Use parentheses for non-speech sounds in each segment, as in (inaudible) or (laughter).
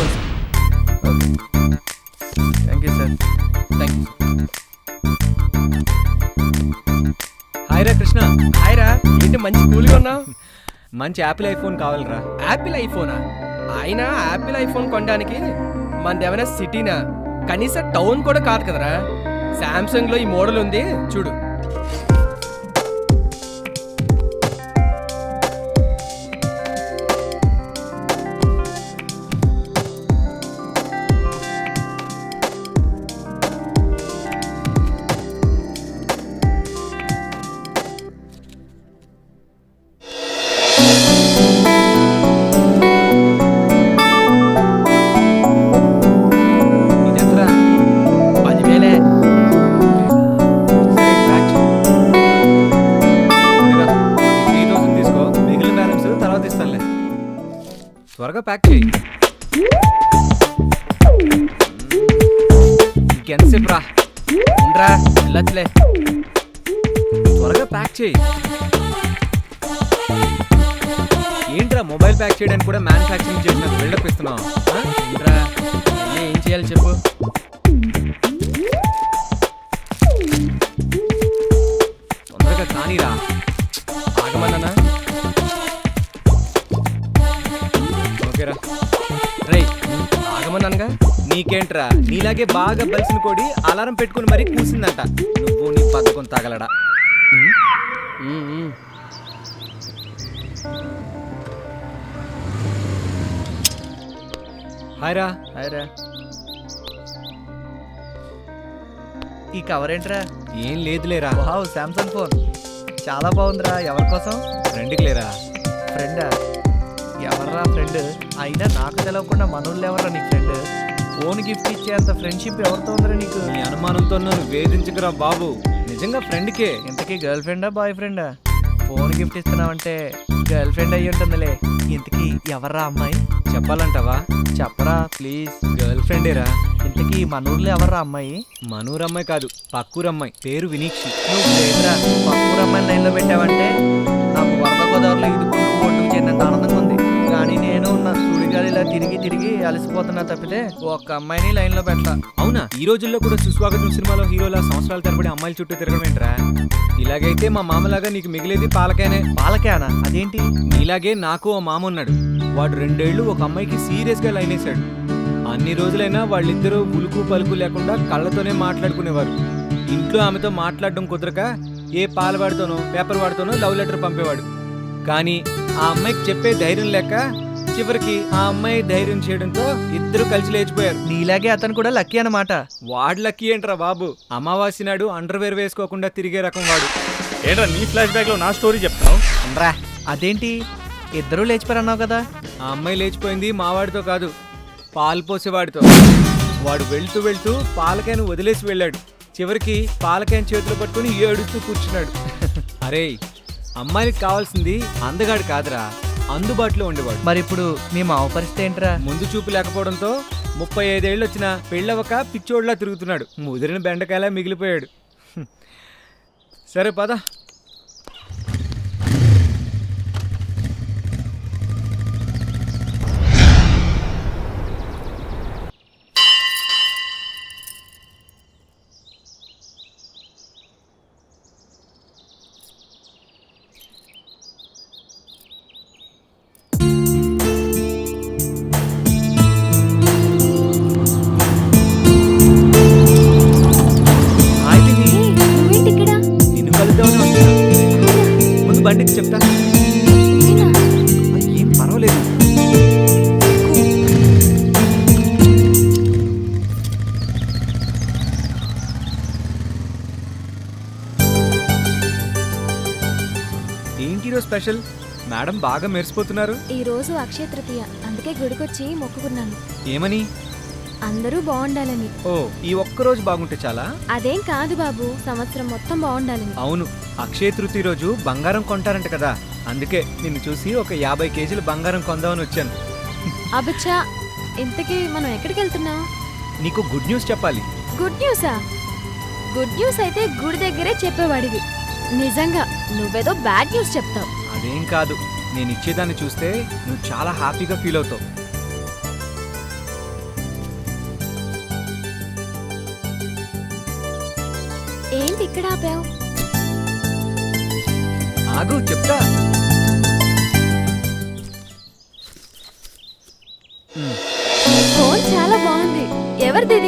ఇదిగోండి sir thank you sir thank you హాయ్రా Krishna. Hi ఏంటి మంచి కూల్గా ఉన్నావు? మంచి యాపిల్ ఐఫోన్ కావాలరా. యాపిల్ ఐఫోనా అయినా యాపిల్ ఐఫోన్ కొనడానికి మనది ఏమైనా సిటీనా కనీసం టౌన్ కూడా కాదు కదరా. సామ్సంగ్లో ఈ మోడల్ ఉంది. చూడు. త్వరగా ప్యాక్ చేయి. ఇంకెంతసేపు రా ఉండరా వెళ్ళొచ్చులే త్వరగా ప్యాక్ చేయి. ఏంట్రా మొబైల్ ప్యాక్ చేయడానికి కూడా మ్యానుఫ్యాక్చరింగ్ చేసిన బిల్డప్ ఇస్తున్నావు. ఆ? ఏం చేయాలి చెప్పు. తొందరగా కానీరా. ఆగమన్నానా? ఓకేరా. రే ఆగమన్నానుగా? నీకేంట్రా? నీలాగే బాగా బలిసిన కోడి అలారం పెట్టుకుని మరీ కూసిందంట. నువ్వు నీ పథకం తగలడా. హాయ్ రా. హాయ్ రా. ఈ కవర్ ఏంట్రా? ఏం లేదులేరా వావ్ సామ్సంగ్ ఫోన్ చాలా బాగుందిరా. ఎవరి కోసం? ఫ్రెండ్కి లేరా? ఫ్రెండా ఎవర్రా ఫ్రెండ్ అయినా నాకు తెలవకుండా మనోళ్ళు ఎవర్రా నీ ఫ్రెండ్ ఫోన్ గిఫ్ట్ ఇచ్చేంత ఫ్రెండ్షిప్ ఎవరితో ఉందిరా నీకు? నీ అనుమానంతో నన్ను వేధించుకురా బాబు. నిజంగా ఫ్రెండ్కే ఇంతకీ గర్ల్ ఫ్రెండా బాయ్ ఫ్రెండా ఫోన్ గిఫ్ట్ ఇస్తున్నావంటే గర్ల్ ఫ్రెండ్ అయ్యి ఉంటుందిలే. ఇంతకీ ఎవర్రా అమ్మాయి? చెప్పాలంటావా? చెప్పరా ప్లీజ్. గర్ల్ ఫ్రెండేరా? ఇంతకీ మన ఊర్లో ఎవర్రా అమ్మాయి? మనూరమ్మాయి కాదు పక్కూరమ్మాయి. పేరు వినీక్షి. నువ్వు లేదురా. పక్కూరు అమ్మాయిని లైన్లో పెట్టావంటే నాకు వరద గోదావరిలో ఇదుకుంటూ ఒడ్డుకు చేరినంత ఆనందంగా ఉంది కానీ నేను నా సుడిగాలిలా తిరిగి తిరిగి అలసిపోతున్నా తప్పితే ఒక్క అమ్మాయిని లైన్లో పెట్టా అవునా? ఈ రోజుల్లో కూడా సుస్వాగతం సినిమాలో హీరోలా సంవత్సరాల తరబడి అమ్మాయిల చుట్టూ తిరగడం ఏంట్రా? ఇలాగైతే మా మామలాగా నీకు మిగిలేది పాలకాయనే పాలకేనా? అదేంటి? నీలాగే నాకు ఓ మామ ఉన్నాడు వాడు రెండేళ్ళు ఒక అమ్మాయికి సీరియస్గా లైన్ వేశాడు. అన్ని రోజులైనా వాళ్ళిద్దరూ ఉలుకు పలుకు లేకుండా కళ్ళతోనే మాట్లాడుకునేవారు. ఇంట్లో ఆమెతో మాట్లాడడం కుదరక ఏ పాల వాడితోనో పేపర్ వాడితోనో లవ్ లెటర్ పంపేవాడు. కానీ ఆ అమ్మాయికి చెప్పే ధైర్యం లేక చివరికి ఆ అమ్మాయి ధైర్యం చేయడంతో ఇద్దరు కలిసి లేచిపోయారు. నీలాగే అతను కూడా లక్కీ అన్నమాట. వాడు లక్కీ ఏంట్రా బాబు? అమావాస్య నాడు అండర్వేర్ వేసుకోకుండా తిరిగే రకం వాడు. ఏంట్రా నీ ఫ్లాష్ బ్యాక్లో నా స్టోరీ చెప్తావు రా అదేంటి? ఇద్దరూ లేచిపోరన్నావు కదా? ఆ అమ్మాయి లేచిపోయింది మావాడితో కాదు పాలు పోసేవాడితో. వాడు వెళ్తూ వెళ్తూ పాలకాయను వదిలేసి వెళ్ళాడు. చివరికి పాలకాయను చేతిలో పట్టుకుని ఏడుస్తూ కూర్చున్నాడు. (laughs) అరే అమ్మాయికి కావాల్సింది అందగాడు కాదురా. అందుబాటులో ఉండేవాడు. మరి ఇప్పుడు మీ మావ పరిస్థితి ఏంట్రా? ముందు చూపు లేకపోవడంతో ముప్పై ఐదేళ్ళు వచ్చిన పెళ్ళవక పిచ్చోడ్లా తిరుగుతున్నాడు. ముదిరిన బెండకాయలా మిగిలిపోయాడు. సరే పద. స్పెషల్? మేడం బాగా మెరిసిపోతున్నారు. ఈ రోజు అక్షయ తృతీయ. అందుకే గుడికొచ్చి మొక్కుకున్నాను. ఏమని? అందరూ బాగుండాలని. ఓ ఈ ఒక్క రోజు బాగుంటే చాలా? అదేం కాదు బాబు సంవత్సరం మొత్తం బాగుండాలని. అవును అక్షయ తృతీయ రోజు బంగారం కొంటారంట కదా. అందుకే నిన్ను చూసి ఒక యాభై కేజీలు బంగారం కొందామని వచ్చాను. అబచ్చా ఇంతకీ మనం ఎక్కడికి వెళ్తున్నాం నీకు గుడ్ న్యూస్ చెప్పాలి. గుడ్ న్యూసా? గుడ్ న్యూస్ అయితే గుడి దగ్గరే చెప్పేవాడివి. నిజంగా నువ్వేదో బ్యాడ్ న్యూస్ చెప్తావు. అదేం కాదు. నేను ఇచ్చేదాన్ని చూస్తే నువ్వు చాలా హ్యాపీగా ఫీల్ అవుతావు. ఏంటి ఇక్కడ ఆపావు? ఆగు చెప్తా. ఫోన్ చాలా బాగుంది. ఎవరిది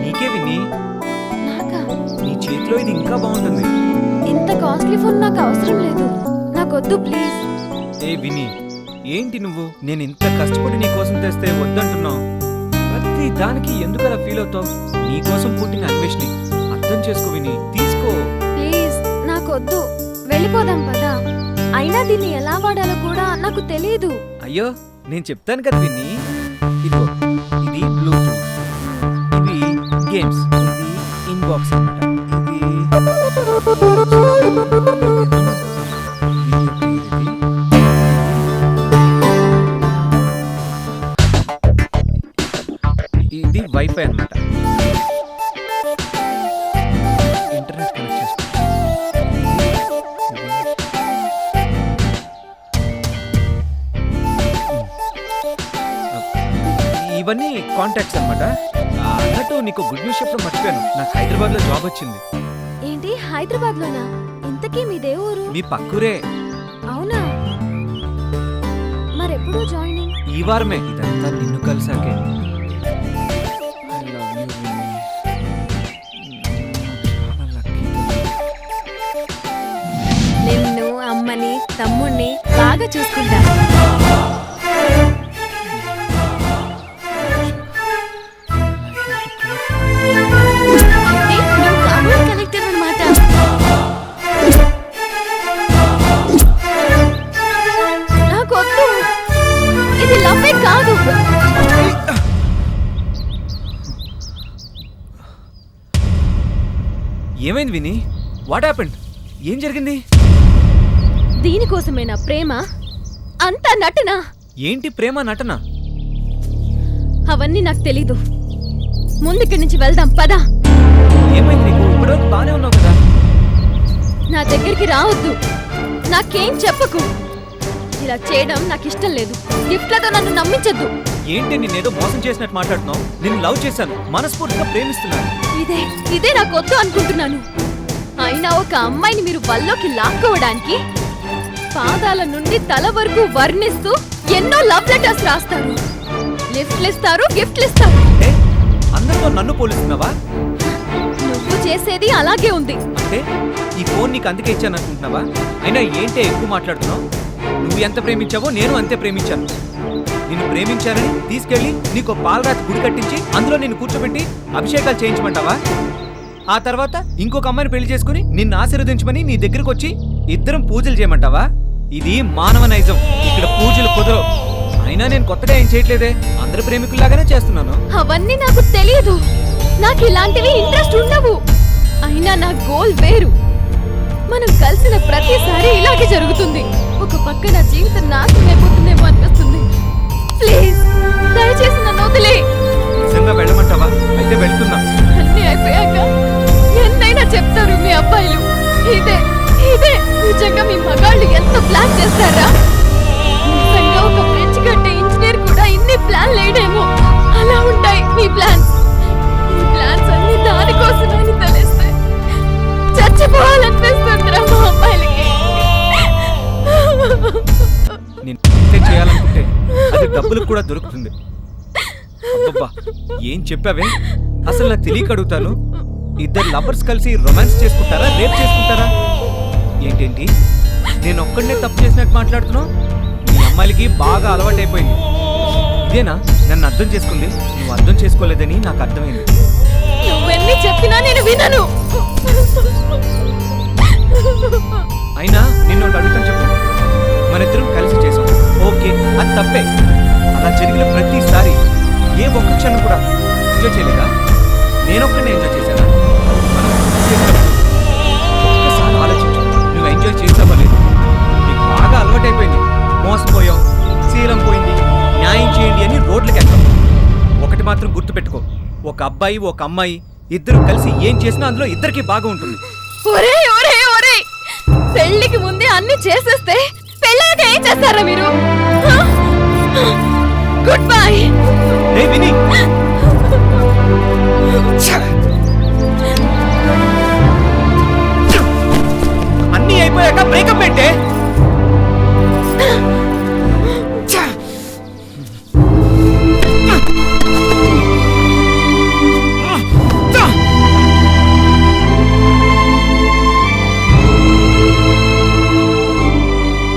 నీకే విని నాకా? నీ చేతిలో ఇది ఇంకా బాగుంటుంది. ఇంత కాస్ట్లీ ఫోన్ నాకు అవసరం లేదు. నాకొద్దు ప్లీజ్ ఏ విని ఏంటి నువ్వు? నేను ఇంత కష్టపడి నీ కోసం తెస్తే వద్దంటున్నావు. ప్రతి దానికి ఎందుకు అలా ఫీల్ అవుతావు? నీ కోసం పుట్టిన అన్వేషణి అర్థం చేసుకో విని తీసుకో. ప్లీజ్ నాకొద్దు. వెళ్ళిపోదాం పదా. అయినా దీన్ని ఎలా వాడాలో కూడా నాకు తెలియదు అయ్యో నేను చెప్తాను కదా విని. ఇదిగో ఇది బ్లూటూత్ ఇవి గేమ్స్ ఇది ఇన్బాక్స్ అన్నమాట ఇవన్నీ కాంటాక్ట్స్ అన్నమాట. ఆ, అన్నట్టు నీకు గుడ్ న్యూస్ చెప్పడం మర్చిపోయాను. నాకు హైదరాబాద్లో జాబ్ వచ్చింది. ఏంటి? హైదరాబాద్ లోనా ఇంతకీ మీదే ఊరు? మీ పక్కూరే. అవునా? మరెప్పుడు జాయినింగ్ ఈ వారమే. ఇదంతా నిన్ను కలిసాకే. నిన్ను అమ్మని తమ్ముణ్ణి బాగా చూసుకుంటా. ఏమైంది విని? వాట్ హ్యాపెండ్ ఏం జరిగింది? దీనికోసమేనా ప్రేమ? అంతా నటన? ఏంటి ప్రేమ నటన? అవన్నీ నాకు తెలీదు. ముందుక్కడి నుంచి వెళ్దాం పదా. ఏమైంది నీకు? ఇప్పటివరకు బానే ఉన్నావు కదా? నా దగ్గరికి రావద్దు. నాకేం చెప్పకు. ఇలా చేయడం నాకు ఇష్టం లేదు. గిఫ్ట్లతో నన్ను నమ్మించద్దు. ఏంటి నిన్నేదో మోసం చేసినట్టు మాట్లాడుతున్నావు? నేను లవ్ చేశాను. మనస్ఫూర్తిగా ప్రేమిస్తున్నాను. ఇదే ఇదే నాకు వద్దు అనుకుంటున్నాను. అయినా ఒక అమ్మాయిని మీరు వల్లోకి లాక్కోవడానికి పాదాల నుండి తల వరకు వర్ణిస్తూ ఎన్నో లవ్ లెటర్స్ రాస్తారు. లిఫ్ట్లు ఇస్తారు గిఫ్ట్లు ఇస్తారు. ఏ అందరితో నన్ను పోలుస్తున్నావా? నువ్వు చేసేది అలాగే ఉంది. అంటే ఈ ఫోన్ నీకు అందుకే ఇచ్చాను అనుకుంటున్నావా? అయినా ఏంటే ఎక్కువ మాట్లాడుతున్నావు? నువ్వు ఎంత ప్రేమించావో నేను అంతే ప్రేమించాను. నిన్ను ప్రేమించానని తీసుకెళ్ళి నీకు పాలరాతి గుడి కట్టించి అందులో నిన్ను కూర్చోబెట్టి అభిషేకాలు చేయించమంటావా? ఆ తర్వాత ఇంకొక అమ్మాయిని పెళ్ళి చేసుకుని నిన్ను ఆశీర్వదించమని నీ దగ్గరకు వచ్చి ఇద్దరం పూజలు చేయమంటావా? ఇది మానవ నైజం. ఇక్కడ పూజలు కుదరవు. అయినా నేను కొత్తగా ఏం చేయట్లేదే? అందరి ప్రేమికుల్లాగానే చేస్తున్నాను. అవన్నీ నాకు తెలియదు. నాకు ఇలాంటివి ఇంట్రెస్ట్ ఉండవు. అయినా నా గోల్ వేరు. మనం కలిసిన ప్రతిసారి ఇలాగే జరుగుతుంది. ఒక పక్క నా జీవితం నాశనం దొరుకుతుంది. అబ్బబ్బా ఏం చెప్పావే? అసలు నాకు తెలియక అడుగుతాను. ఇద్దరు లవర్స్ కలిసి రొమాన్స్ చేసుకుంటారా రేప్ చేసుకుంటారా? ఏంటేంటి? నేను ఒక్కడనే తప్పు చేసినట్టు మాట్లాడుతున్నావు? మీ అమ్మాయిలకి బాగా అలవాటైపోయింది. ఇదేనా? నన్ను అర్థం చేసుకుంది. నువ్వు అర్థం చేసుకోలేదని నాకు అర్థమైంది. నువ్వెన్ని చెప్పినా నేను వినను. అయినా నిన్ను అడుగుతాను చెప్పు. మన ఇద్దరం కలిసి చేసాం. ఓకే అది తప్పే. ఒక్క క్షణం కూడా ఎంజాయ్ చేయలేదా? నేను ఒక్కడిని ఎంజాయ్ చేశాను? ఒక్కసారి ఆలోచించు. నువ్వు ఎంజాయ్ చేసావా లేదు? నీకు బాగా అలవాటైపోయింది. మోసపోయావు శీలం పోయింది న్యాయం చేయండి అని రోడ్లకు ఎక్కం ఒకటి మాత్రం గుర్తుపెట్టుకో. ఒక అబ్బాయి ఒక అమ్మాయి ఇద్దరు కలిసి ఏం చేసినా అందులో ఇద్దరికి బాగా ఉంటుంది. ఒరే ఒరే ఒరే! పెళ్ళికి ముందే అన్ని చేసేస్తే పెళ్ళాక ఏం చేస్తారా మీరు? గుడ్ బై ఏ విని